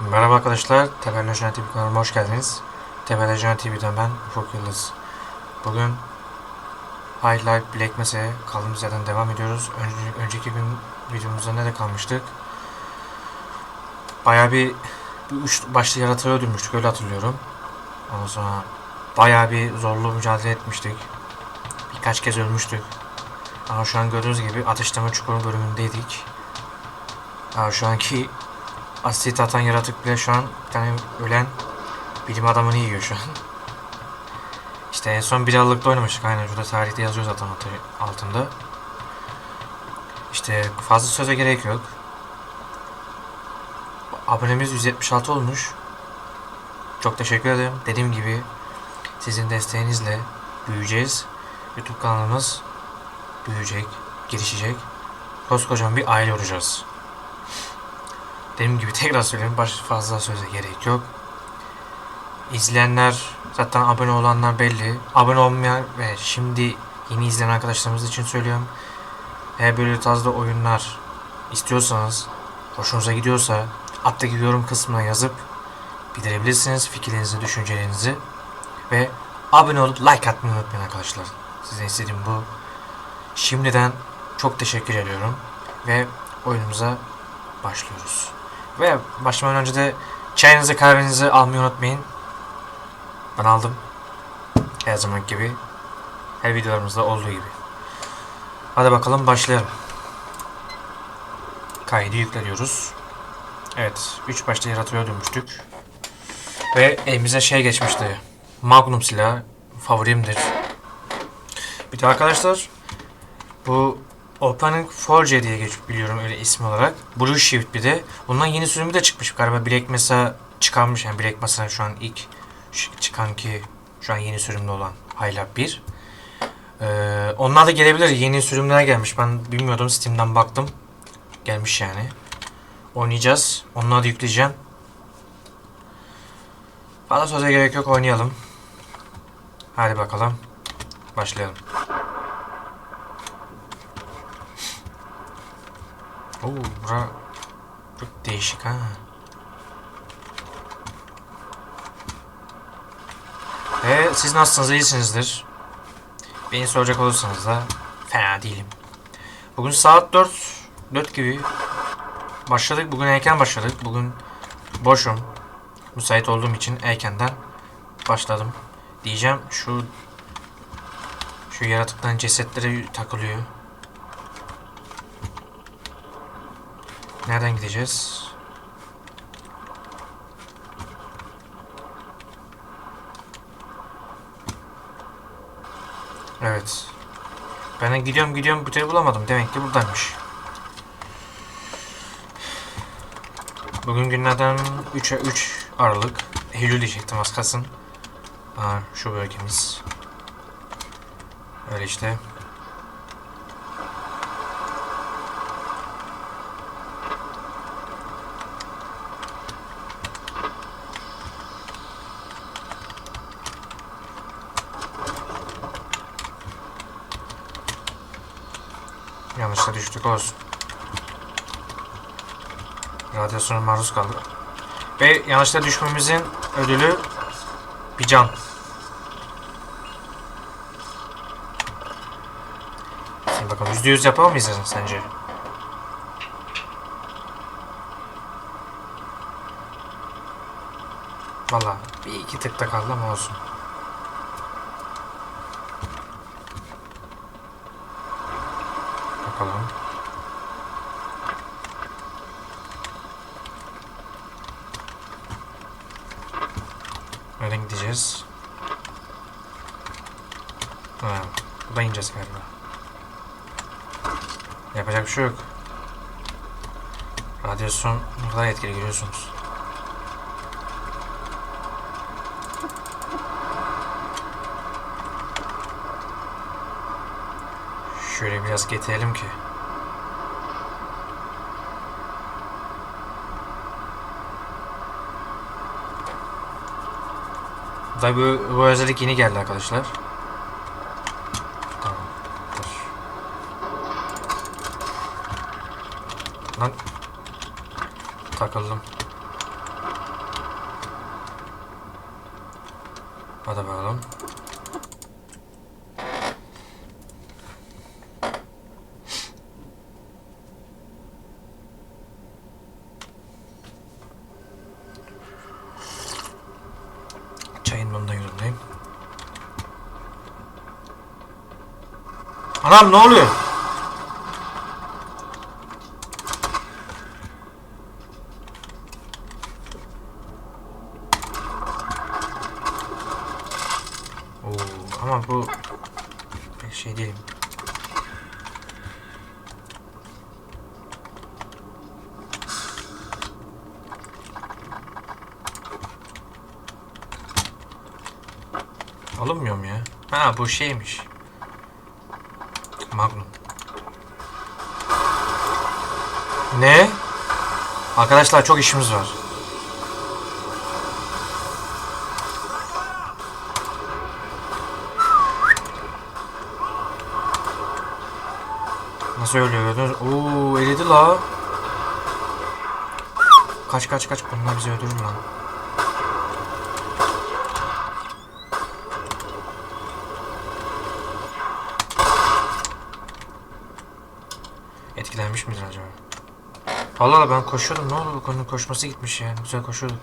Merhaba arkadaşlar, Temel Lejyon TV kanalıma hoş geldiniz. Temel Lejyon TV'den ben Ufuk Yıldız. Bugün High Life Black Mese'ye kaldığımız yerden devam ediyoruz. Önce, önceki gün videomuzda nerede kalmıştık? Bayağı bir, bir üç başlı yaratığı öldürmüştük, öyle hatırlıyorum. Ondan sonra bayağı bir zorlu mücadele etmiştik. Birkaç kez ölmüştük. Ama şu an gördüğünüz gibi ateşleme çukuru bölümündeydik. Aa, şu anki asit atan yaratık bile şu an bir tane ölen bilim adamını yiyor şu an. İşte en son bir aralıkta oynamıştık aynen şurada tarihte yazıyor zaten altı- altında. İşte fazla söze gerek yok. Abonemiz 176 olmuş. Çok teşekkür ederim. Dediğim gibi sizin desteğinizle büyüyeceğiz. YouTube kanalımız büyüyecek, gelişecek. Koskocaman bir aile olacağız. Dediğim gibi tekrar söyleyeyim baş fazla söze gerek yok. İzleyenler zaten abone olanlar belli. Abone olmayan ve şimdi yeni izleyen arkadaşlarımız için söylüyorum. Eğer böyle tarzda oyunlar istiyorsanız, hoşunuza gidiyorsa alttaki yorum kısmına yazıp bildirebilirsiniz fikirlerinizi, düşüncelerinizi ve abone olup like atmayı unutmayın arkadaşlar. Sizden istediğim bu. Şimdiden çok teşekkür ediyorum ve oyunumuza başlıyoruz. Ve başlamadan önce de çayınızı kahvenizi almayı unutmayın. Ben aldım. Her zaman gibi. Her videolarımızda olduğu gibi. Hadi bakalım başlayalım. Kaydı yükleniyoruz. Evet. 3 başta yaratığı öldürmüştük. Ve elimize şey geçmişti. Magnum silahı. Favorimdir. Bir de arkadaşlar bu Opening Forge diye geç biliyorum öyle ismi olarak. Blue Shift bir de. Bundan yeni sürümü de çıkmış. Galiba Black Mesa çıkarmış. Yani Black Mesa şu an ilk çıkan ki şu an yeni sürümde olan High 1. Ee, onlar da gelebilir. Yeni sürümler gelmiş. Ben bilmiyordum. Steam'den baktım. Gelmiş yani. Oynayacağız. Onları da yükleyeceğim. Fazla söze gerek yok. Oynayalım. Hadi bakalım. Başlayalım. Oo, bura çok değişik ha. Ve siz nasılsınız? İyisinizdir. Beni soracak olursanız da fena değilim. Bugün saat 4 4 gibi başladık. Bugün erken başladık. Bugün boşum. Müsait olduğum için erkenden başladım. Diyeceğim şu şu yaratıkların cesetleri takılıyor. Nereden gideceğiz? Evet. Ben de gidiyorum gidiyorum türlü bulamadım. Demek ki buradaymış. Bugün günlerden 3'e 3 Aralık. Eylül diyecektim az kalsın. Aa, şu bölgemiz. Öyle işte. Düştük olsun. Radyasyona maruz kaldık. Ve yanlışla düşmemizin ödülü bir can. Şimdi bakalım yüzde yüz yapar mıyız sence? Valla bir iki tıkta kaldı ama olsun. Bakalım. Nereden gideceğiz? Ha, buradan ineceğiz galiba. Yapacak bir şey yok. Radyasyon kadar etkili görüyorsunuz. Şöyle biraz getirelim ki. Tabi bu, bu özellik yeni geldi arkadaşlar. Tamam. Dur. Lan. Takıldım. Hadi bakalım. Anam ne oluyor? Oo, ama bu pek şey değil. Alınmıyor mu ya? Ha bu şeymiş. Magnum. Ne? Arkadaşlar çok işimiz var. Nasıl ölüyor? Oo eridi la. Kaç kaç kaç bunlar bizi öldürür lan. Allah Allah ben koşuyordum. Ne oldu bu konunun koşması gitmiş yani. Güzel koşuyorduk.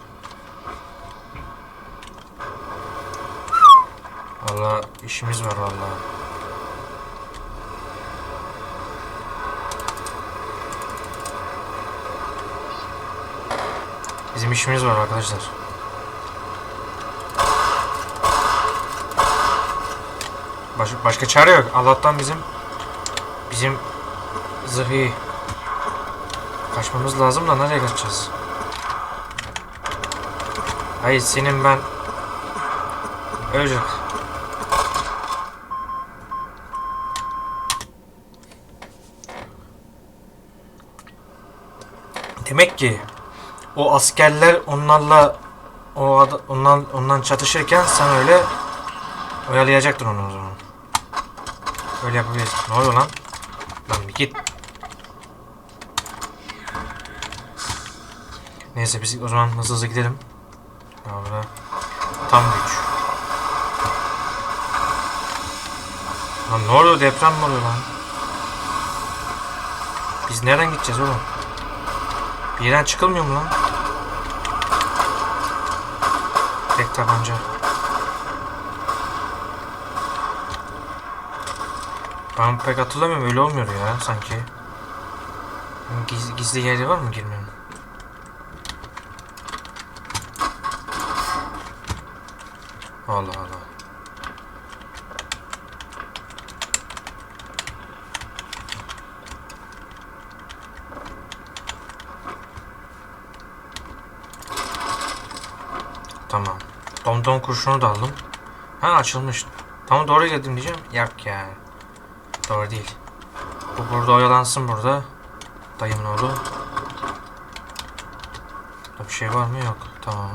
Valla işimiz var vallahi. Bizim işimiz var arkadaşlar. Baş, başka çare yok. Allah'tan bizim bizim zırhı kaçmamız lazım da nereye kaçacağız? Hayır senin ben ölecek. Demek ki o askerler onlarla o ondan ondan çatışırken sen öyle oyalayacaktın onu o zaman. Öyle yapabilirsin. Ne oluyor? Lan bir git. Neyse biz o zaman hızlı hızlı gidelim. Ya burada tam güç. Lan ne oluyor deprem mi oluyor lan? Biz nereden gideceğiz oğlum? Bir yerden çıkılmıyor mu lan? Tek tabanca. Ben pek hatırlamıyorum öyle olmuyor ya sanki. Gizli, gizli yeri var mı girmenin? Allah Allah. Tamam. Domdom kurşunu da aldım. Ha açılmış. Tamam doğru geldim diyeceğim. Yok ya. Doğru değil. Bu burada oyalansın burada. Dayımın oğlu. Burada bir şey var mı? Yok. Tamam.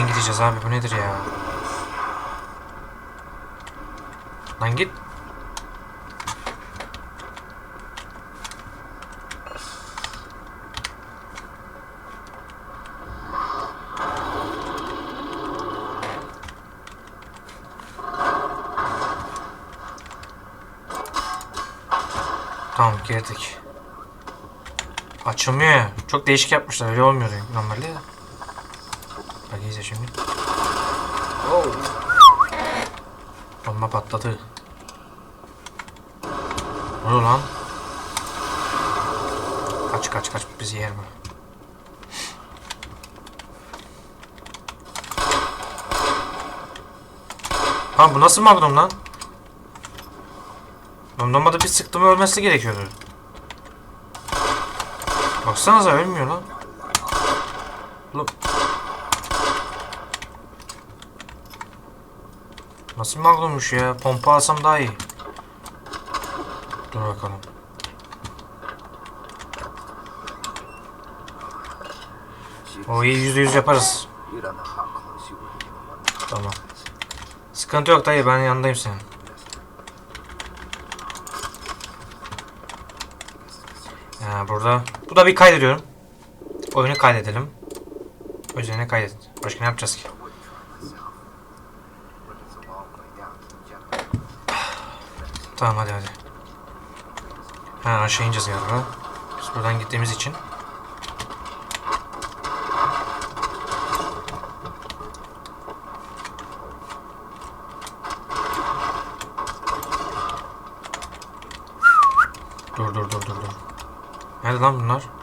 Nereden gideceğiz abi? Bu nedir ya? Lan git. Tamam girdik. Açılmıyor. Çok değişik yapmışlar. Öyle olmuyor normalde. İyice şimdi. Oh. Bomba patladı. Ne oluyor lan? Kaç kaç kaç bizi yer mi? Lan bu nasıl magnum lan? Lan Normalde bir sıktım ölmesi gerekiyordu. Baksanıza ölmüyor lan. Nasıl magnummuş ya? Pompa alsam daha iyi. Dur bakalım. O iyi yüzde yüz yaparız. Tamam. Sıkıntı yok dayı ben yanındayım senin. Ha burada. Bu da bir kaydediyorum. Oyunu kaydedelim. Üzerine kaydet. Başka ne yapacağız ki? Tamam hadi hadi. Ha aşağı ineceğiz galiba. Biz buradan gittiğimiz için. Dur dur dur dur dur. Nerede lan bunlar?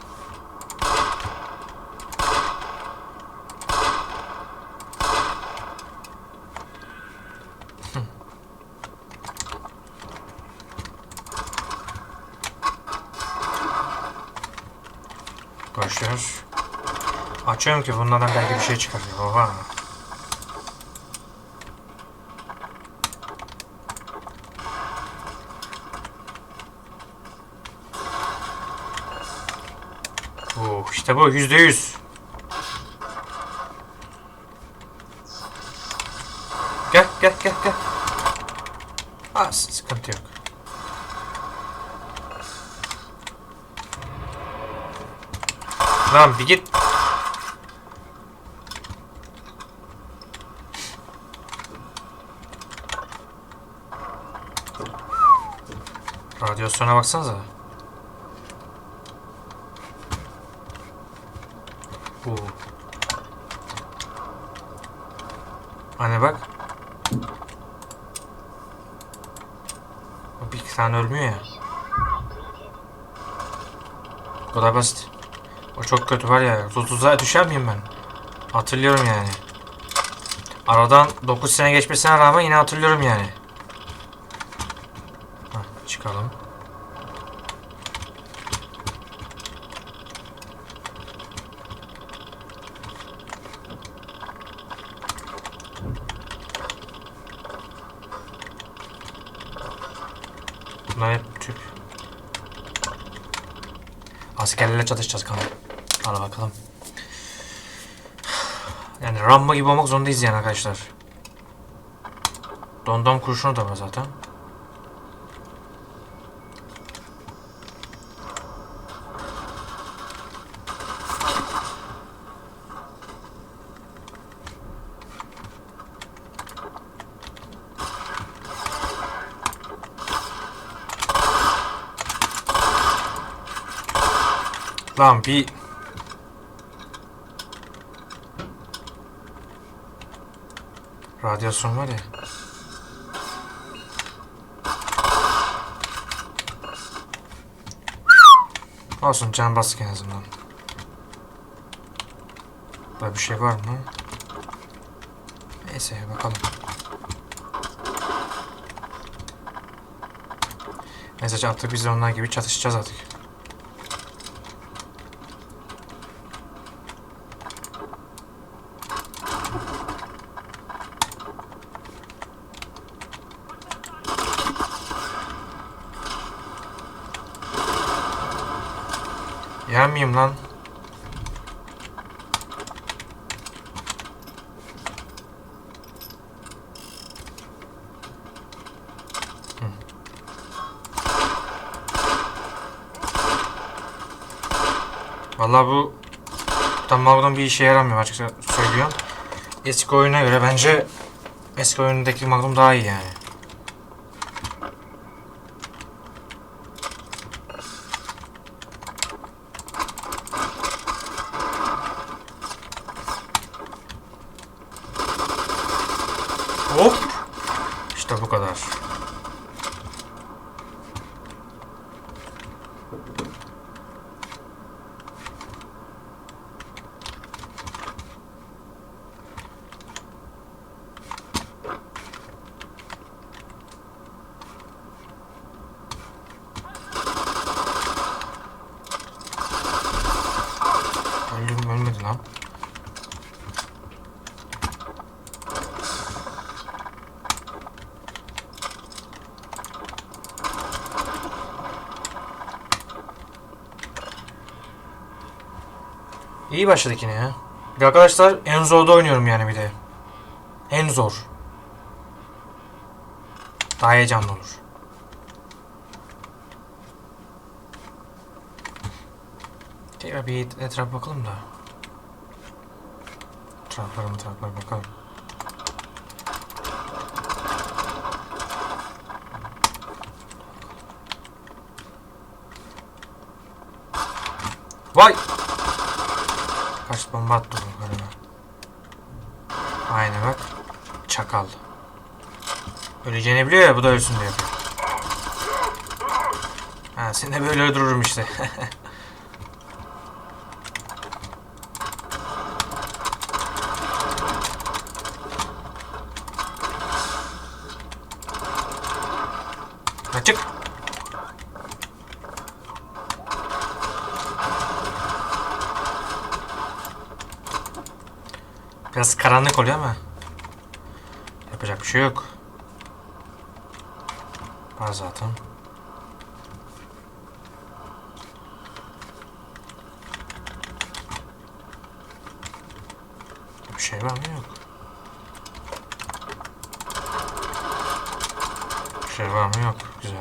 Boşver. Açıyorum ki bunlardan belki bir şey çıkar. Oha. Oo, işte bu yüzde yüz. Gel gel gel gel. S- sıkıntı yok. Lan bir git. Radyasyona baksanıza. Oo. Anne bak. Bir iki tane ölmüyor ya. Bu kadar basit. O çok kötü var ya. Tutuza düşer miyim ben? Hatırlıyorum yani. Aradan 9 sene geçmesine rağmen yine hatırlıyorum yani. Hah, çıkalım. Bunlar hep tüp. Askerlerle çatışacağız kanka. Hadi bakalım. Yani Rambo gibi olmak zorundayız yani arkadaşlar. Dondom kurşunu da var zaten. Lan bir Radyasyon var ya. Olsun can bastık en azından. Böyle bir şey var mı? Neyse bakalım. Neyse artık biz de onlar gibi çatışacağız artık. Yer miyim lan? Hı. Vallahi bu tam bir işe yaramıyor açıkça söylüyorum. Eski oyuna göre bence eski oyundaki Magnum daha iyi yani. Hop. İşte bu kadar. Öldüm ölmedi lan. İyi başladık yine ya. Arkadaşlar en zorda oynuyorum yani bir de. En zor. Daha heyecanlı olur. Tekrar bir etrafa bakalım da. Taraflara mı taraflara bakalım. Vay! Kaç bomba attı bu galiba. Aynen bak. Çakal. Öleceğini biliyor ya bu da ölsün diye. Ha sen de böyle öldürürüm işte. Açık. Biraz karanlık oluyor ama yapacak bir şey yok. Var zaten. Bir şey var mı yok. Bir şey var mı yok. Güzel.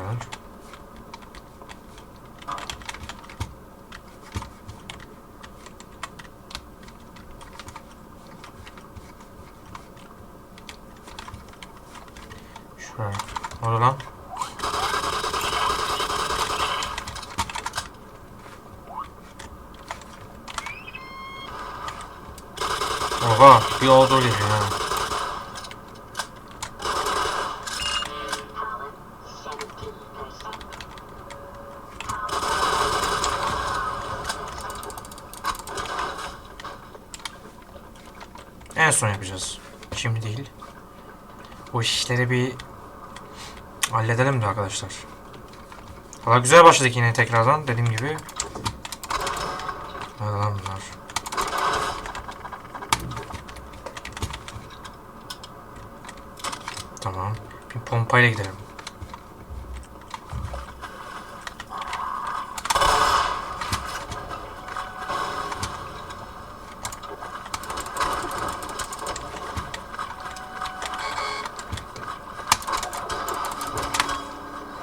Şuraya. Orada lan. Oha bir oldu geliyor ha. En son yapacağız. Şimdi değil. Bu işleri bir halledelim de arkadaşlar. Valla güzel başladık yine tekrardan dediğim gibi. Nerede lan? Tamam. Pompayla gidelim.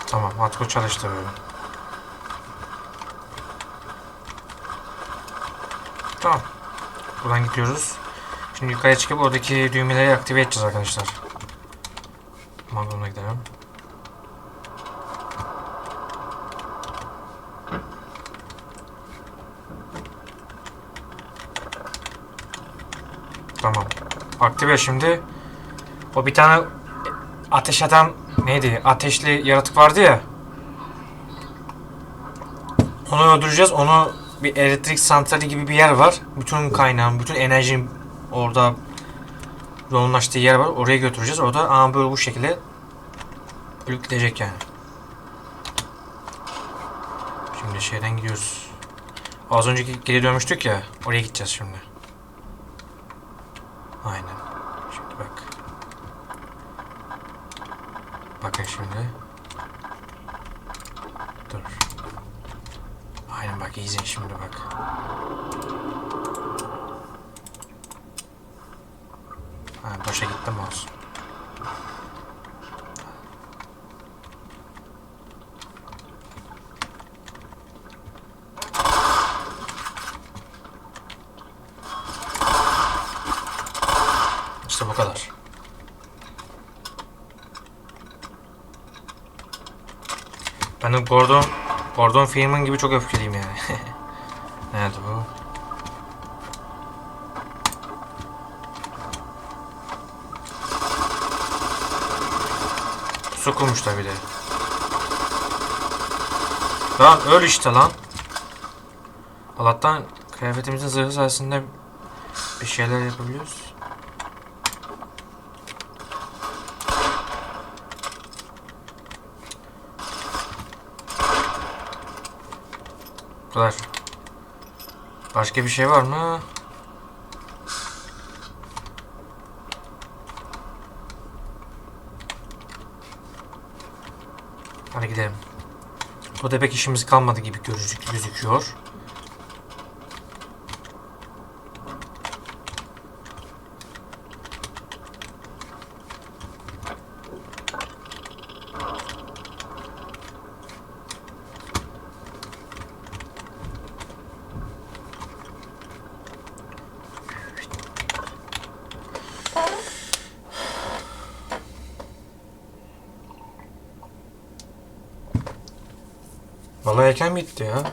Tamam, Atko çalıştı böyle. Tamam. Buradan gidiyoruz. Şimdi yukarıya çıkıp oradaki düğmeleri aktive edeceğiz arkadaşlar. Magnum'a gidelim. Tamam. Aktive şimdi. O bir tane ateş eden neydi? Ateşli yaratık vardı ya. Onu öldüreceğiz. Onu bir elektrik santrali gibi bir yer var. Bütün kaynağın, bütün enerjinin orada yoğunlaştığı yer var. Oraya götüreceğiz. Orada ama böyle bu şekilde ölüp gidecek yani. Şimdi şeyden gidiyoruz. Az önce geri dönmüştük ya. Oraya gideceğiz şimdi. Aynen. Şimdi bak. Bakın şimdi. Dur. Aynen bak izin şimdi bak. Ha, boşa gittim olsun. İşte bu kadar. Ben de Gordon, Gordon Freeman gibi çok öfkeliyim yani. Nerede bu? Su kurmuşlar bir de. Lan öl işte lan. Allah'tan kıyafetimizin zırhı sayesinde bir şeyler yapabiliyoruz. Bu kadar. Başka bir şey var mı? Hadi gidelim. Burada pek işimiz kalmadı gibi gözük- gözüküyor. Vallahi erken bitti ya.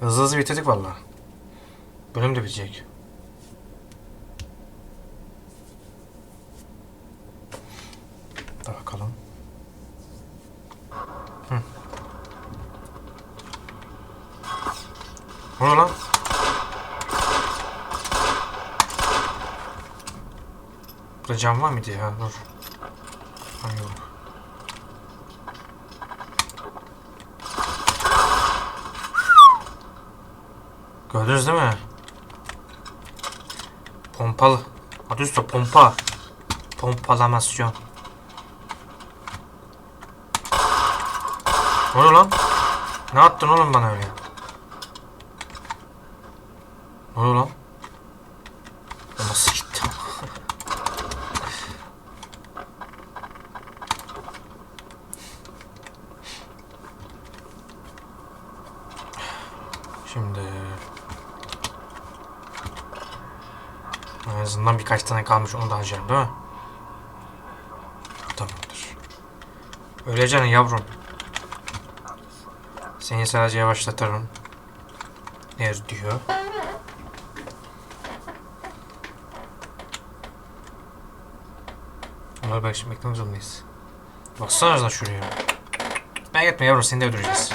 Hızlı hızlı bitirdik vallahi. Bölüm de bitecek. Da bakalım. Hı. Ne lan? Burada cam var mıydı ya? Dur. Ha yok. Gördünüz değil mi? Pompalı. Adı üstü pompa. Pompalamasyon. Ne oluyor lan? Ne attın oğlum bana öyle? Ne oluyor lan? O Nasıl gitti? Şimdi azından birkaç tane kalmış onu da harcarım değil mi? Tamamdır. Öleceksin yavrum. Seni sadece yavaşlatırım. Ne diyor? Onları bak şimdi beklemek zorundayız. Baksana lan şuraya. Ben gitme yavrum seni de öldüreceğiz.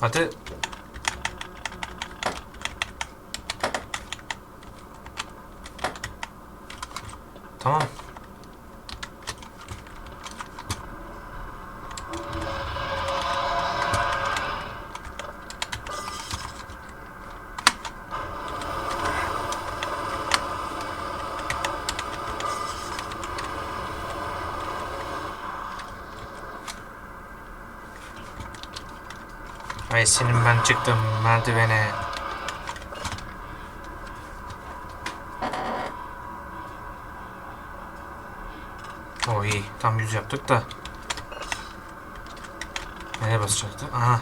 Hadi. Tamam. Ay senin ben çıktım merdivene. O iyi. Tam yüz yaptık da. Nereye basacaktı? Aha.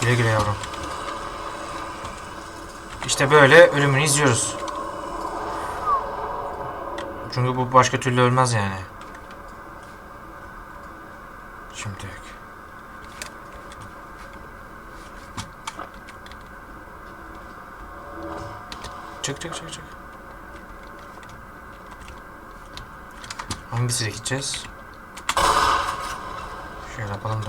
Güle güle yavrum. İşte böyle ölümünü izliyoruz. Çünkü bu başka türlü ölmez yani. Şimdi Çık çık çık çık. Hangisiyle gideceğiz? Şöyle yapalım da.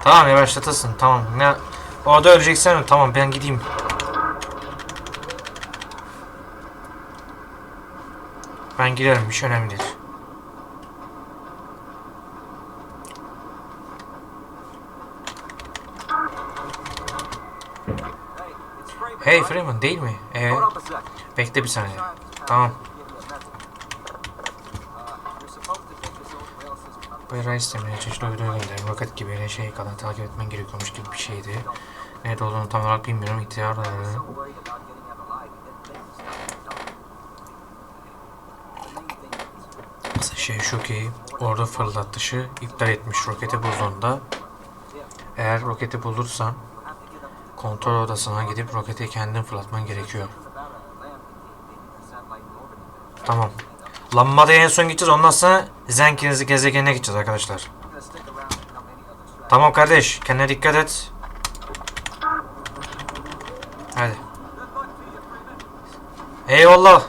Tamam yavaşlatasın tamam. Ne Orada öleceksen tamam ben gideyim. Ben giderim hiç önemli değil. Hey Freeman değil mi? Evet. Bekle bir saniye. Tamam. Bayrağı istemeye çeşitli uyduya gönderin. Roket gibi her şey kadar takip etmen gerekiyormuş gibi bir şeydi. Nerede olduğunu tam olarak bilmiyorum. İhtiyar şey şu ki orada fırlatışı iptal etmiş roketi bulduğunda eğer roketi bulursan kontrol odasına gidip roketi kendin fırlatman gerekiyor. Tamam. Lambada'ya en son gideceğiz. Ondan sonra Zenkinizi gezegenine gideceğiz arkadaşlar. Tamam kardeş. Kendine dikkat et. Hadi. Eyvallah.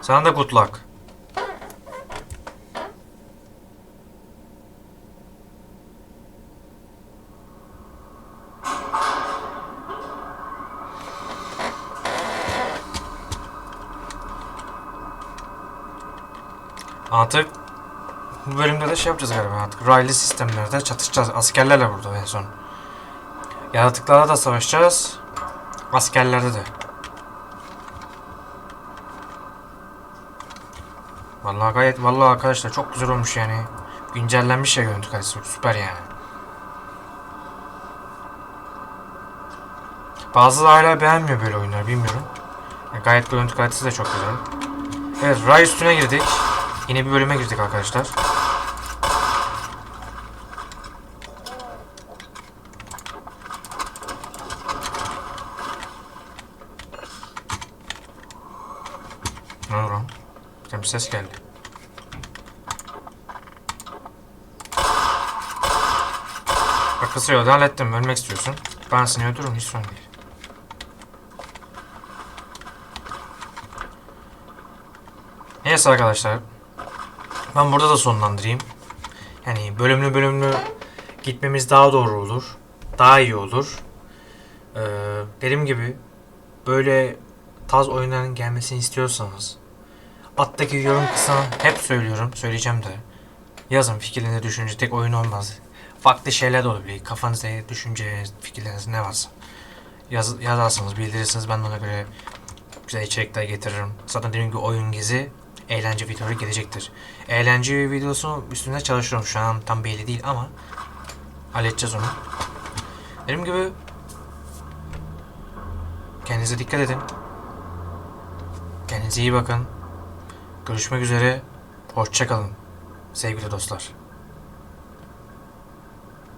Sana da good luck. Artık bu bölümde de şey yapacağız galiba artık. Raylı sistemlerde çatışacağız. Askerlerle burada en son. Yaratıklarla da savaşacağız. Askerlerde de. Vallahi gayet vallahi arkadaşlar çok güzel olmuş yani. Güncellenmiş ya görüntü kalitesi süper yani. Bazıları hala beğenmiyor böyle oyunlar bilmiyorum. Yani gayet görüntü kalitesi de çok güzel. Evet ray üstüne girdik. Yeni bir bölüme girdik arkadaşlar. Ne oldu lan? Bir ses geldi. Bak kısa yolda hallettim. Ölmek istiyorsun. Ben seni öldürürüm. Hiç sorun değil. Neyse arkadaşlar. Ben burada da sonlandırayım. Yani bölümlü bölümlü gitmemiz daha doğru olur. Daha iyi olur. Ee, dediğim gibi böyle tarz oyunların gelmesini istiyorsanız alttaki yorum kısmına hep söylüyorum. Söyleyeceğim de. Yazın fikirlerinizi düşünce tek oyun olmaz. Farklı şeyler de olabilir. Kafanızda düşünce, fikirleriniz ne varsa. Yaz, yazarsınız, bildirirsiniz. Ben de ona göre güzel içerikler getiririm. Zaten dediğim gibi oyun gezi eğlence videoları gelecektir. Eğlence videosu üstünde çalışıyorum. Şu an tam belli değil ama halledeceğiz onu. Dediğim gibi kendinize dikkat edin. Kendinize iyi bakın. Görüşmek üzere. Hoşçakalın sevgili dostlar.